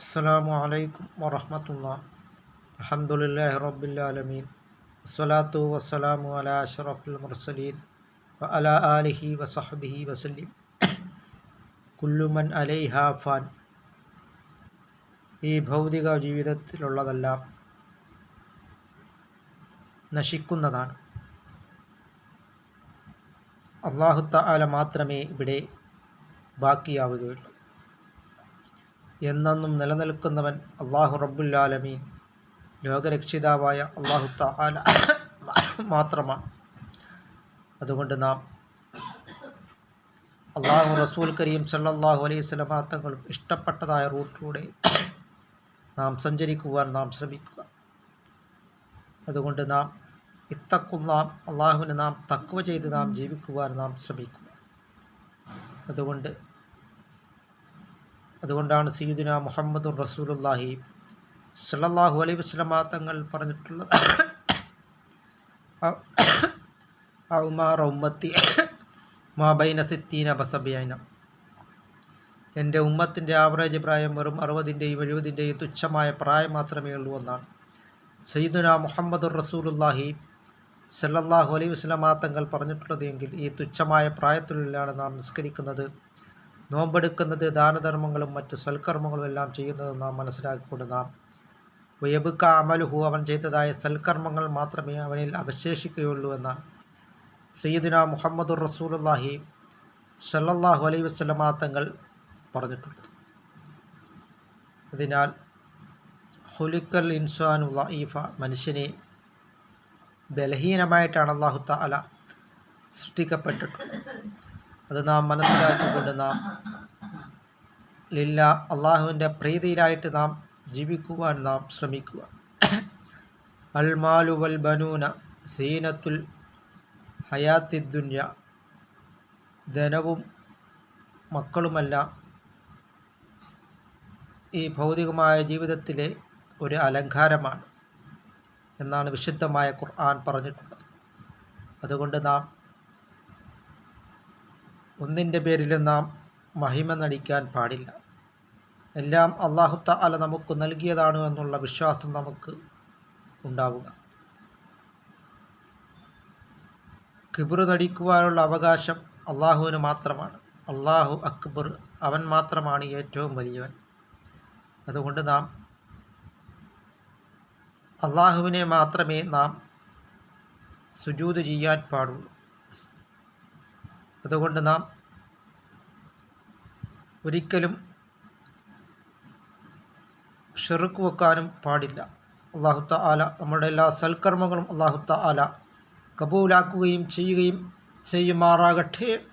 അസ്സലാമു അലൈക്കും വറഹമത്തുള്ള. അഹമ്മദുലില്ലാഹി റബ്ബില്ലാലമീൻ വസ്സലാത്തു വസ്സലാമു അല അഷറഫുൽ മുർസലീൻ. വ അല ആലിഹി വസഹബിഹി വസല്ലിം. കുല്ലുമൻ അലൈഹ ഫാൻ. ഈ ഭൗതിക ജീവിതത്തിലുള്ളതെല്ലാം നശിക്കുന്നതാണ്. അള്ളാഹുത്ത ആല മാത്രമേ ഇവിടെ ബാക്കിയാവുകയുള്ളൂ. എന്നെന്നും നിലനിൽക്കുന്നവൻ അള്ളാഹു റബ്ബുല്ലാലമീൻ ലോകരക്ഷിതാവായ അള്ളാഹു താല മാത്രമാണ്. അതുകൊണ്ട് നാം അള്ളാഹു റസൂൽ കരീം സല്ലാഹു അലൈഹി സ്വലമാ ഇഷ്ടപ്പെട്ടതായ റൂട്ടിലൂടെ നാം സഞ്ചരിക്കുവാൻ നാം ശ്രമിക്കുക. അതുകൊണ്ട് നാം ഇത്തക്കും നാം അള്ളാഹുവിനെ നാം തക്കുവ ചെയ്ത് നാം ജീവിക്കുവാൻ നാം ശ്രമിക്കുക. അതുകൊണ്ട് അതുകൊണ്ടാണ് സീദുന മുഹമ്മദ് റസൂലുല്ലാഹി സല്ലാഹു അലൈ വസ്ലമ തങ്ങൾ പറഞ്ഞിട്ടുള്ളത്. മാബൈന സിത്തീന ബസബിയന. എന്റെ ഉമ്മത്തിന്റെ ആവറേജ് പ്രായം വെറും അറുപതിന്റെയും എഴുപതിന്റെയും തുച്ഛമായ പ്രായം മാത്രമേ ഉള്ളൂ എന്നാണ്. സയ്യിദുന മുഹമ്മദ് റസൂലുല്ലാഹി സല്ലല്ലാഹു അലൈഹി വസ്ലമ തങ്ങൾ പറഞ്ഞിട്ടുള്ളത് എങ്കിൽ ഈ തുച്ഛമായ പ്രായത്തിലുള്ളിലാണ് നാം നിസ്കരിക്കുന്നത് നോമ്പെടുക്കുന്നത് ദാനധർമ്മങ്ങളും മറ്റു സൽക്കർമ്മങ്ങളും എല്ലാം ചെയ്യുന്നത് നാം മനസ്സിലാക്കിക്കൊണ്ട് നാം വയബുക്ക അമലുഹു അവൻ ചെയ്തതായ സൽക്കർമ്മങ്ങൾ മാത്രമേ അവനിൽ അവശേഷിക്കുകയുള്ളൂ എന്നാണ്. സയ്യിദിന മുഹമ്മദുർ റസൂലുല്ലാഹി സല്ലല്ലാഹു അലൈഹി വസ്ലമാ തങ്ങൾ പറഞ്ഞിട്ടുണ്ട്. അതിനാൽ ഹുലിക്കൽ ഇൻസാനു ലഈഫ മനുഷ്യനെ ബലഹീനമായിട്ടാണ് അള്ളാഹു താല സൃഷ്ടിക്കപ്പെട്ടിട്ടുള്ളത്. അത് നാം മനസ്സിലാക്കിക്കൊണ്ട് നാം ലില്ല അള്ളാഹുവിന്റെ പ്രീതിയിലായിട്ട് നാം ജീവിക്കുവാൻ നാം ശ്രമിക്കുക. അൽമാലു വൽ ബനൂന സീനത്തുൽ ഹയാത്തി ദുന്യ. ധനവും മക്കളുമെല്ലാം ഈ ഭൗതികമായ ജീവിതത്തിലെ ഒരു അലങ്കാരമാണ് എന്നാണ് വിശുദ്ധമായ ഖുർആൻ പറഞ്ഞിട്ടുള്ളത്. അതുകൊണ്ട് നാം ഒന്നിന്റെ പേരിൽ നാം മഹിമ നടിക്കാൻ പാടില്ല. എല്ലാം അള്ളാഹു താല നമുക്ക് നൽകിയതാണ് എന്നുള്ള വിശ്വാസം നമുക്ക് ഉണ്ടാവുക. കിബിർ നടിക്കുവാനുള്ള അവകാശം അള്ളാഹുവിന് മാത്രമാണ്. അള്ളാഹു അക്ബർ അവൻ മാത്രമാണ് ഏറ്റവും വലിയവൻ. അതുകൊണ്ട് നാം അള്ളാഹുവിനെ മാത്രമേ നാം സുജൂത് ചെയ്യാൻ പാടുള്ളൂ. അതുകൊണ്ട് നാം ഒരിക്കലും ഷെറുക്ക് വെക്കാനും പാടില്ല. അള്ളാഹുത്ത ആല നമ്മുടെ എല്ലാ സൽക്കർമ്മങ്ങളും അള്ളാഹുത്ത ആല കബൂലാക്കുകയും ചെയ്യുകയും ചെയ്യുമാറാകട്ടെ.